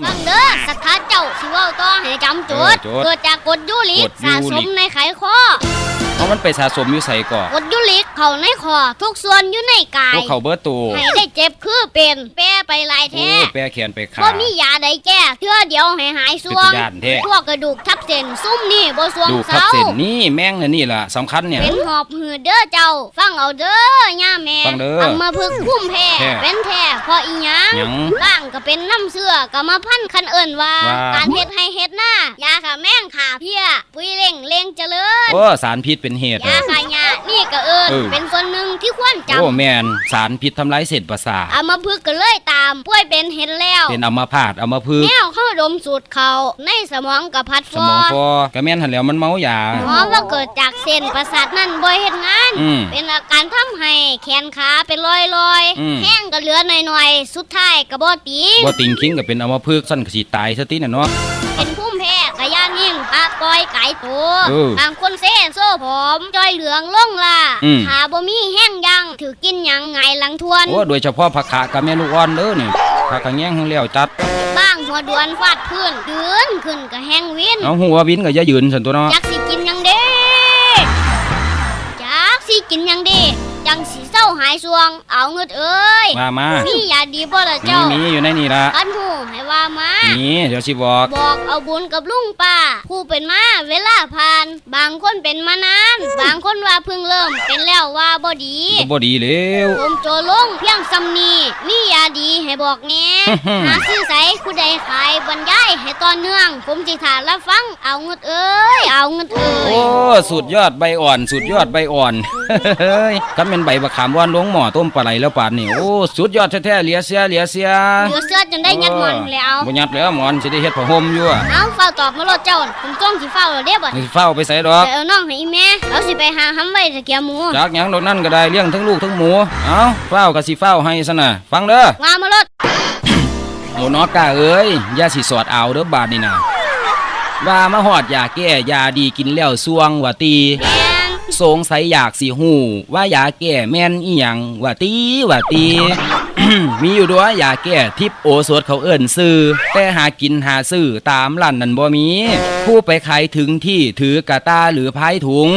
ฟังเด้อสถานเจ้าสิเว้าต่อให้จำโจทย์เออโจทย์เกิดจากกรดยูริกกรดยูริก สะสมในไขข้อเอามันไปสะสมอยู่ใส่ก่อกรดยูริกเข้าในคอทุกส่วนอยู่ในกายพวกเขาเบิดตัวให้ได้เจ็บคือเป็นแปรไปหลายโอ้แท้แปรแขนไปขา บ่มียาใดแก้เทื่อเดียวให้หายสวงเป็นตาย้านแท้ พวกกระดูกทับเส้นซุ่มนี่บ่สวงดูครับเศร้า เส้นนี่แม่งน่ะนี่ล่ะสำคัญเนี่ย เป็นหอบหืดเด้อเจ้า ฟังเอาเด้อย่าแม่ฟังเด้อทำมาพึกษ์พุ่มแพ้แพ้เป็นแท้เพราะอีหยังหยังล่างก็เป็นน้ำเสื้อกรรมพันธุ์คันเอิ่นว่าว่าการเฮ็ดให้เฮ็ดหน้ายาขาแม่งขาเพี้ย ปุ๋ยเล่งเล่งเจริญโอ้สารพิษเป็นเหตุยาขายานี่ก็ เอิญเออ เป็นส่วนหนึ่งที่ควรจโอ้แม่นสารพิษทำลายเส้นประสาทำเอามาพึกษ์ก็เลยตามป่วยเป็นเห็นแล้วเป็นอัมพาตอัมพฤกแนษ์วเข้าดมสูดเขาในสมองกับพัดสฟมอองฟอกระแม่นหันแล้วมันเมายาเพราะว่าเกิดจากเส้นประสาทนั่นบ่เฮ็ดงาน อืม เป็นอาการทำให้แขนขาเป็นรอยอืม ๆแห้งก็เหลือหน่อยๆ สุดท้ายก็บ่ตีบ่ติงคิงก็เป็นอัมพฤกษ์สั้นก็สิตายซะติน่ะเนาะ เป็นพุ่มแพ้กะ ย่านยิ่งปลาปล่อยไก่ตัวเออบางคนเซ่โซ่ผอมจอยเหลืองล่งล่ะอืม ขาบ่มีแห้งยังถือกินหยังไงหลังทวน โอ้โดยเฉพาะผักขะกับแม่ลูกอ่อนเด้อนี่ผักกะแง้งทั้งแล้วจัดบ้างหัวดวนฟาดพื้นยืนขึ้นก็แห้งวิน เอาหัววินก็อย่ายืนซั่นตัวเนาะ จักสิกินหยังเด้จักสิกินหยังเด้จังสิเศร้า หายสวง เอาเงิดเอ้ยว่ามามียาดีบ่ล่ะมีเจ้ามีอยู่ในนี่ล่ะอันหูให้ว่ามานี่เดี๋ยวสิบอก บอกเอาบุญกับลุงป้าผู้เป็นมาเวลาผ่าน บางคนเป็นมานาน บางคนว่าเพิ่งเริ่ม เป็นแล้วว่าบ่ดีก็บ่ดีแล้วผมโจลงเพียงซำนีมียาดีให้บอกแหน่ฮึ่มๆหาซื้อใสผู้ใดขายบรรยายให้ตอนเนื่อง ผมจิถานรับฟังเอาเงินเอ้ยเอาเงินเอ้ยโอ้สุดยอดใบอ่อน สุดยอดใบอ่อนเฮ้ยก็เป็นใบบักขามว่านลวงหม้อต้มปลาไหลแล้วป่านนี่โอ้สุดยอดแท้ๆเหลียเสียเหลียเสียเหลือเสื้อจนได้ยัดหมอนแล้วบ่ยัดแล้วหมอนสิได้เฮ็ดผ้าห่มอยู่อะเอาเฝ้าตอบมาโลดเจ้าผมจ้องสิเฝ้าแล้วเด้บ่นี่เฝ้าไปใส่ดอกไปเอาน้องให้อีแม่เอาสิไปหาหำไว้ตะเกียบหมูจากหยังดอกนั่นก็ได้เลี้ยงทั้งลูกทั้งหมูเอ้าเฝ้าก็สิเฝ้าให้ซะน่ะฟังเด้อว่ามาโลดโอ้นอกกาเอ้ยอย่าสิสอดเอาเด้อบาดนี่น่ะว่ามาฮอดยาแก้ยาดีกินแล้วสวงว่าตีแม่น สงสัยอยากสิหูว่ายาแก้แม่นอีหยังว่าตีว่าตี มีอยู่ด้วยยาแก้ทิพโอสถเขาเอิ้นซื้อ แต่หากินหาซื้อตามร้านนันบ่มี ผู้ไปขายถึงที่ถือกระตาหรือพายถุง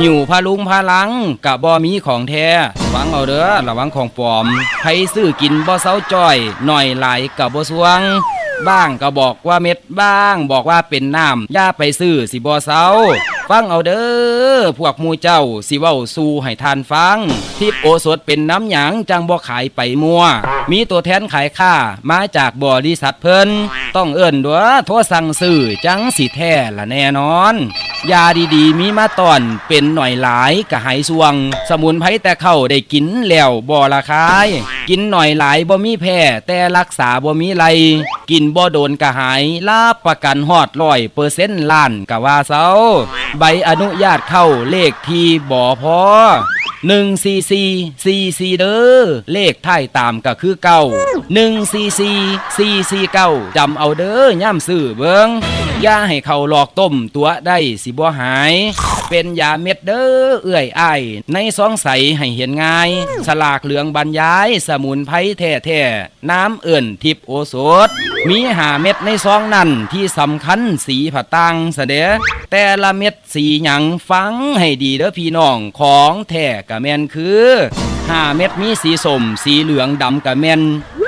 หิวพาลุงพาลังกะบ่มีของแท้ฟังเอาเด้อระวังของปลอมไผซื้อกินบ่เซาจ้อยหน่อยหลายกะบ่สวง บ้างก็บอกว่าเม็ดบ้าง บอกว่าเป็นน้ำย่าไปซื้อสิบ่เซาฟังเอาเด้อพวกมูเจ้าสิเว้าสู่ให้ทานฟัง ทิพโอสถเป็นน้ำหยังจังบ่ขายไปมัว มีตัวแทนขายค่ามาจากบริษัทเพิ่นต้องเอิ้นดัวโทรสั่งซื้อจังสิแท้ละแน่นอน ยาดีๆ มีมาตอนเป็นหน่อยหลายกะหายสวง สมุนไพรแต่เข้าได้กินแล้วบ่ละคาย กินหน่อยหลายบ่มีแพ้แต่รักษาบ่มีไร กินบ่โดนกระหายลาบประกันฮอดร้อยเปอร์เซ็นต์ล้านกะว่าเซาใบอนุญาตเข้าเลขที่บ่พอ หนึ่งสี่สี่สี่สี่เด้อเลขท้ายตามก็คือเก้าหนึ่งสี่สี่สี่สี่เก้าจำเอาเด้อย่ำซื้อเบิงอย่าให้เขาหลอกต้มตัวได้สิบ่หาย เป็นยาเม็ดเด้อเอื้อยอ้ายในซองใสให้เห็นง่าย สลากเหลืองบรรยาย สมุนไพรแท้ๆน้ำเอื่นทิพโอสถ มีหาเม็ดในซองนั่นที่สำคัญสีผะตังเสดแต่ละเม็ดสีหยังฟังให้ดีเด้อพี่น้องของแท้กะแม่นคือ ห้าเม็ดมีสีสมสีเหลืองดำกะแม่น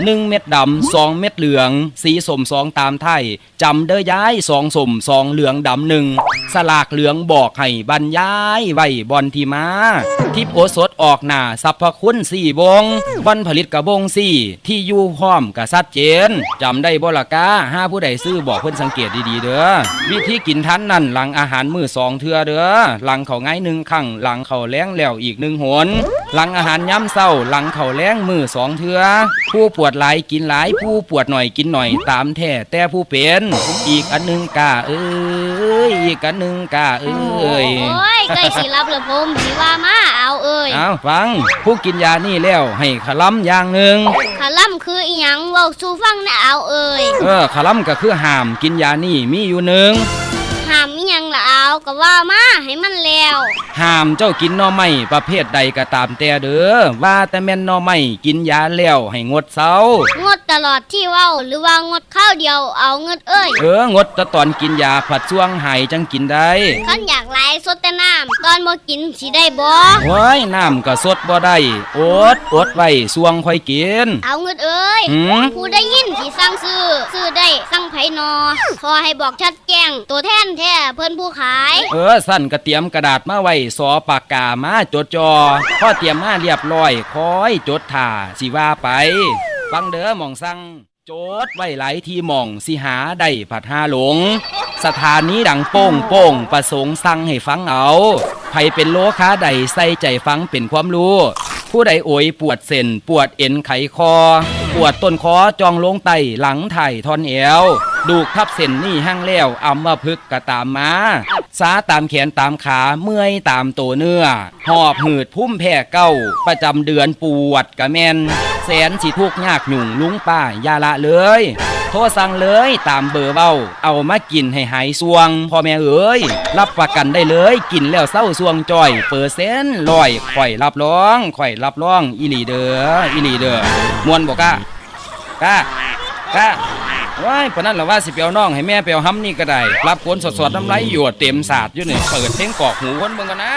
หนึ่งเม็ดดำสองเม็ดเหลือง สีสมสองตามไทยจำเด้อย้ายสองสมสองเหลืองดำหนึ่งสลากเหลืองบอกให้บรรยายไว้บอนทีมา ทิพโอสถออกหน้าสรรพคุณสี่วงวันผลิตกระบงสี่ ที่อยู่พร้อมกะชัดเจนจำได้บ่ละกาห้าผู้ใดซื้อบอกเพิ่อนสังเกตดีๆเด้อวิธีกินทันนั่นหลังอาหารมื้อสองเทือเด้อหลังเขาง่ายหนึ่งครั้งหลังเขาแล้งแล้วอีกหนึ่งหนหลังอาหารย้ำเศร้าหลังเขาวแล้งมื้อสองเทื่อผู้ปวดหลายกินหลายผู้ปวดหน่อยกินหน่อยตามแท้แต่ผู้เป็นอีกอันหนึงกาเอ้ยอีกอันหนึงกาเอ้ยโอ้ยใกล้สิรับแล้วผมสิว่ามาเอาเอ้ยเอาฟัง ผู้กินยานี่แล้วให้ขลำอย่างหนึ่งขะล่ำคืออีหยังเว้าสู่ฟังนะเอาเอ้ยเออขลำก็คือห้ามกินยานี่มีอยู่หนึ่งห้ามอีหยังละเอาก็ว่ามาให้มันแล้วห้ามเจ้ากินหน่อไม้ประเภทใดก็ตามแต่เด้อว่าแต่แม่นหน่อไม้กินยาแล้วให้งดเซางดตลอดที่เว้าหรือว่างดข้าวเดียวเอาเงินเอ้ยเอองดแตะตอนกินยาผัดช่วงไหายจังกินได้ขันอยากหลายสดแต่น้ำตอนบ่กินสิได้บ่โอ้ยน้ำก็สดบ่ได้อดอดไว้ช่วงค่อยกิน เอาเงินเอ้ยหืม ผู้ได้ยินสิสั่งซื้อซื้อได้สั่งไผนอขอให้บอกชัดแจ้งตัวแทนแท้เพิ่นผู้ขาย เออสั่นก็เตรียมกระดาษมาไว้สอปากกามาจดจอพ่อเตรียมมาเรียบร้อยคอยจดท่าสิว่าไป ฟังเด้อหมองสั่งโจดไว้หลายที่หม่องสิหาได้ผัดห้าหลง สถานีดังโป้งโป้งประสงค์สั่งให้ฟังเอาใครเป็นโลค้าใดใส่ใจฟังเป็นความรู้ ผู้ใดโอยปวดเส้นปวดเอ็นไขคอ ปวดต้นคอจองลงไตหลังไถ่ทอนเอวดูกทับเส้นนี่ห้างแล้วอัมมาพึกกะตามมาสาตามแขนตามขาเมื่อยตามตัวเนื้อ หอบหืดพุ่มแพ่เก้า ประจำเดือนปวดกะแมนแสนสิทุกยากหยุ่งลุงป้ายาละเลย โทรสั่งเลยตามเบอร์เบ้า เอามากินให้หายสวงพ่อแม่เอ๋ยรับประกันได้เลย กินแล้วเศร้าสวงจ่อยเปอร์เซ็นต์ลอยข่อยรับรองข่อยรับรองอีหลีเด้ออีหลีเด้อมวนบอกกะกะกะว้ายปานนั้นละว่าสิเปียวน้องให้แม่เปียวห้ำนี่ก็ได้ รับกวนสดๆน้ำไหลหยวดเต็มสาดอยู่นี่เปิดเพลงกอกหูคนเบิ่งกันนะ